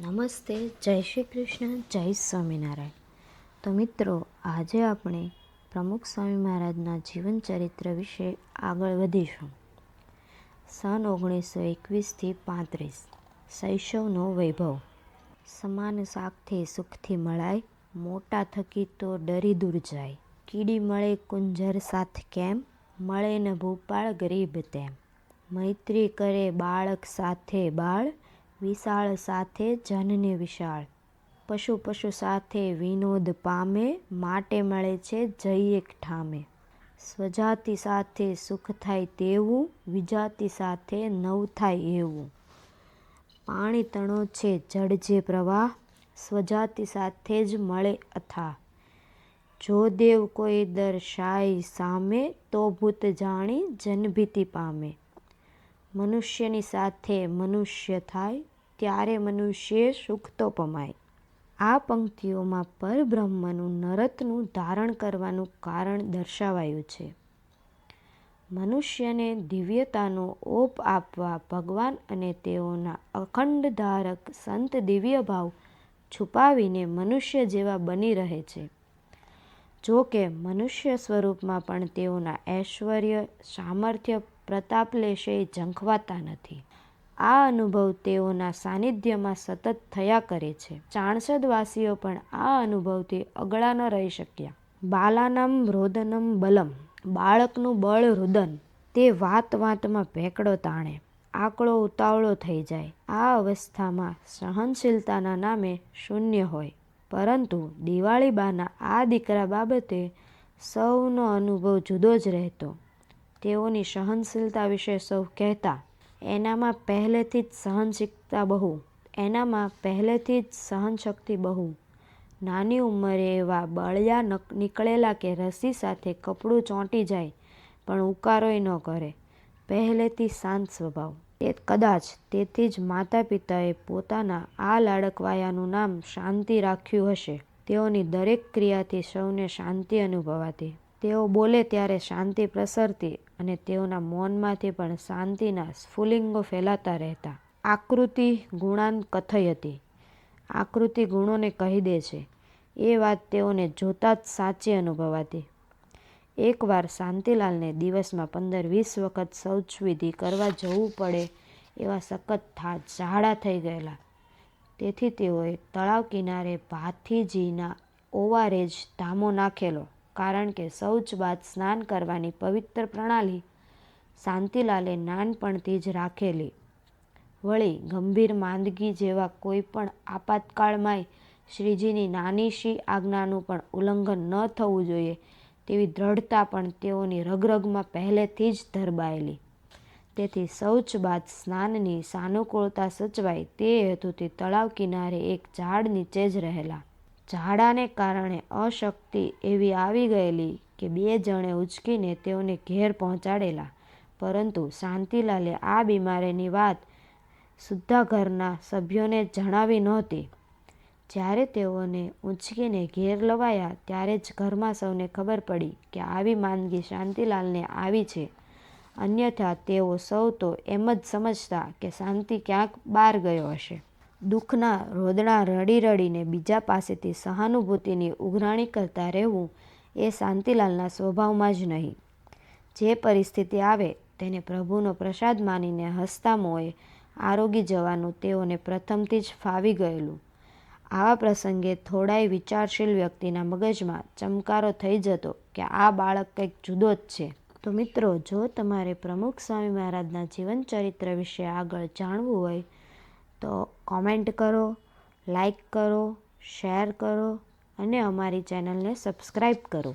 નમસ્તે, જય શ્રી કૃષ્ણ, જય સ્વામિનારાયણ. તો મિત્રો, આજે આપણે પ્રમુખ સ્વામી મહારાજના જીવન ચરિત્ર વિશે આગળ વધીશું. સન ઓગણીસો એકવીસથી પાંત્રીસ, શૈશવનો વૈભવ. સમાન શાકથી સુખથી મળાય, મોટા થકી તો ડરી દૂર જાય. કીડી મળે કુંજર સાથ કેમ, મળે ન ભૂપાળ ગરીબ તેમ. મૈત્રી કરે બાળક સાથે બાળ વિશાળ સાથે જનને વિશાળ. પશુ પશુ સાથે વિનોદ પામે, માટે મળે છે એક ઠામે. સ્વજાતિ સાથે સુખ થાય તેવું, વિજાતિ સાથે નવ થાય એવું. પાણી તણો છે જળ જે પ્રવાહ, સ્વજાતિ સાથે જ મળે અથા. જો દેવ કોઈ દર્શાય સામે, તો ભૂત જાણી જનભીતિ પામે. મનુષ્યની સાથે મનુષ્ય થાય ત્યારે મનુષ્ય સુખ તો પમાય. આ પંક્તિઓમાં પરબ્રહ્મનું નરતનું ધારણ કરવાનું કારણ દર્શાવાયું છે. મનુષ્યને દિવ્યતાનો ઓપ આપવા ભગવાન અને તેઓના અખંડ ધારક સંત દિવ્ય ભાવ છુપાવીને મનુષ્ય જેવા બની રહે છે. જો કે મનુષ્ય સ્વરૂપમાં પણ તેઓના ઐશ્વર્ય, સામર્થ્ય, પ્રતાપ લેશે ઝંખવાતા નથી. આ અનુભવ તેઓના સાનિધ્યમાં સતત થયા કરે છે. ચાણસદવાસીઓ પણ આ અનુભવથી અગળા ન રહી શક્યા. બાલાનમ રોદનમ બલમ, બાળકનું બળ રુદન, તે વાત વાતમાં ભેકડો તાણે આકળો ઉતાવળો થઈ જાય. આ અવસ્થામાં સહનશીલતાના નામે શૂન્ય હોય. પરંતુ દિવાળીબાના આ દીકરા બાબતે સૌનો અનુભવ જુદો જ રહેતો. તેઓની સહનશીલતા વિશે સૌ કહેતા એનામાં પહેલેથી જ સહનશીલતા બહુ. એનામાં પહેલેથી જ સહનશક્તિ બહુ. નાની ઉંમરે એવા બળિયા નીકળેલા કે રસી સાથે કપડું ચોંટી જાય, પણ ઉકારોય ન કરે. પહેલેથી શાંત સ્વભાવ. તે કદાચ તેથી જ માતા પિતાએ પોતાના આ લાડકવાયાનું નામ શાંતિ રાખ્યું હશે. તેઓની દરેક ક્રિયાથી સૌને શાંતિ અનુભવાતી. તેઓ બોલે ત્યારે શાંતિ પ્રસરતી અને તેઓના મૌનમાંથી પણ શાંતિના સ્ફુલિંગો ફેલાતા રહેતા. આકૃતિ ગુણાન કથઈ હતી. આકૃતિ ગુણોને કહી દે છે. એ વાત તેઓને જોતાં જ સાચી અનુભવાતી. એકવાર શાંતિલાલને દિવસમાં પંદર વીસ વખત શૌચવિધિ કરવા જવું પડે એવા સખત થા, ઝાડા થઈ ગયેલા. તેથી તેઓએ તળાવ કિનારે ભાથીજીના ઓવારેજ ધામો નાખેલો. કારણ કે શૌચ બાદ સ્નાન કરવાની પવિત્ર પ્રણાલી શાંતિલાલે નાનપણથી જ રાખેલી. વળી ગંભીર માંદગી જેવા કોઈ પણ આપાતકાળમાંય શ્રીજીની નાની શી આજ્ઞાનું પણ ઉલ્લંઘન ન થવું જોઈએ તેવી દ્રઢતા પણ તેઓની રગરગમાં પહેલેથી જ ધરબાયેલી. તેથી શૌચ બાદ સ્નાનની સાનુકૂળતા સચવાય તે હેતુથી તળાવ કિનારે એક ઝાડ નીચે જ રહેલા. ઝાડાને કારણે અશક્તિ એવી આવી ગયેલી કે બે જણે ઉચકીને તેઓને ઘેર પહોંચાડેલા. પરંતુ શાંતિલાલે આ બીમારીની વાત સુદ્ધા ઘરના સભ્યોને જણાવી નહોતી. જ્યારે તેઓને ઊંચકીને ઘેર લવાયા ત્યારે જ ઘરમાં સૌને ખબર પડી કે આવી માંદગી શાંતિલાલને આવી છે. અન્યથા તેઓ સૌ તો એમ જ સમજતા કે શાંતિ ક્યાંક બહાર ગયો હશે. દુઃખના રોદણા રડી રડીને બીજા પાસેથી સહાનુભૂતિની ઉઘરાણી કરતા રહેવું એ શાંતિલાલના સ્વભાવમાં જ નહીં. જે પરિસ્થિતિ આવે તેને પ્રભુનો પ્રસાદ માનીને હસતા મોએ આરોગી જવાનું તેઓને પ્રથમથી જ ફાવી ગયેલું. આવા પ્રસંગે થોડાય વિચારશીલ વ્યક્તિના મગજમાં ચમકારો થઈ જતો કે આ બાળક કંઈક જુદો જ છે. તો મિત્રો, જો તમારે પ્રમુખ સ્વામી મહારાજના જીવન ચરિત્ર વિશે આગળ જાણવું હોય તો કોમેન્ટ કરો લાઈક કરો શેર કરો અને અમારી ચેનલને સબસ્ક્રાઈબ કરો.